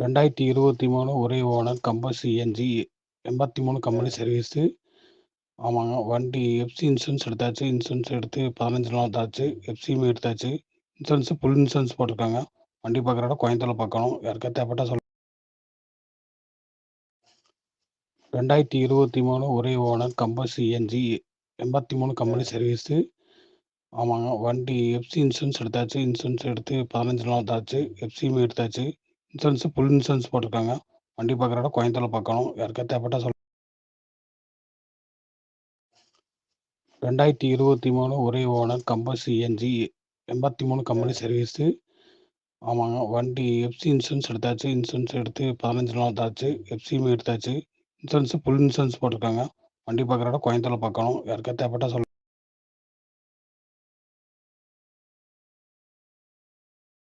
ரெண்டாயிரத்தி இருபத்தி மூணு ஒரே ஓனர் கம்பஸ் சிஎன்ஜி எண்பத்தி மூணு கம்பெனி சர்வீஸு ஆமாங்க வண்டி எஃப்சி இன்சூரன்ஸ் எடுத்தாச்சு. இன்சூரன்ஸ் எடுத்து பதினஞ்சு நாள் ஆச்சு. எஃப்சியுமே எடுத்தாச்சு. இன்சூரன்ஸு ஃபுல் இன்சூரன்ஸ் போட்டிருக்காங்க. வண்டி பார்க்குறோட கோயம்புத்தூரில் பார்க்கணும் யாருக்கா தேவைப்பட்டா சொல். ரெண்டாயிரத்தி இருபத்தி மூணு ஒரே ஓனர் கம்பஸ் சிஎன்ஜி எண்பத்தி மூணு கம்பெனி சர்வீஸு ஆமாங்க வண்டி எஃப்சி இன்சூரன்ஸ் எடுத்தாச்சு. இன்சூரன்ஸ் எடுத்து பதினஞ்சு நாள் ஆச்சு. எஃப்சியுமே எடுத்தாச்சு. இன்சூரன்ஸு ஃபுல் இன்சூரன்ஸ் போட்டிருக்காங்க. வண்டி பார்க்குறோட கோயம்புத்தூரில் பார்க்கணும். யாருக்கா தேவைப்பட்டா சொல் ரெண்டாயிரத்தி இருபத்தி மூணு ஒரே ஓனர் கம்பஸ் சிஎன்ஜி எண்பத்தி மூணு கம்பெனி சர்வீஸு ஆமாங்க. வண்டி எஃப்சி இன்சூரன்ஸ் எடுத்தாச்சு. இன்சூரன்ஸ் எடுத்து பதினஞ்சு நாள் தாச்சு எஃப்சியுமே எடுத்தாச்சு. இன்சூரன்ஸு ஃபுல் இன்சூரன்ஸ் போட்டிருக்காங்க. வண்டி பார்க்குறோட கோயம்புத்தூரில் பார்க்கணும். யாருக்கா தேவைப்பட்டா சொல்ல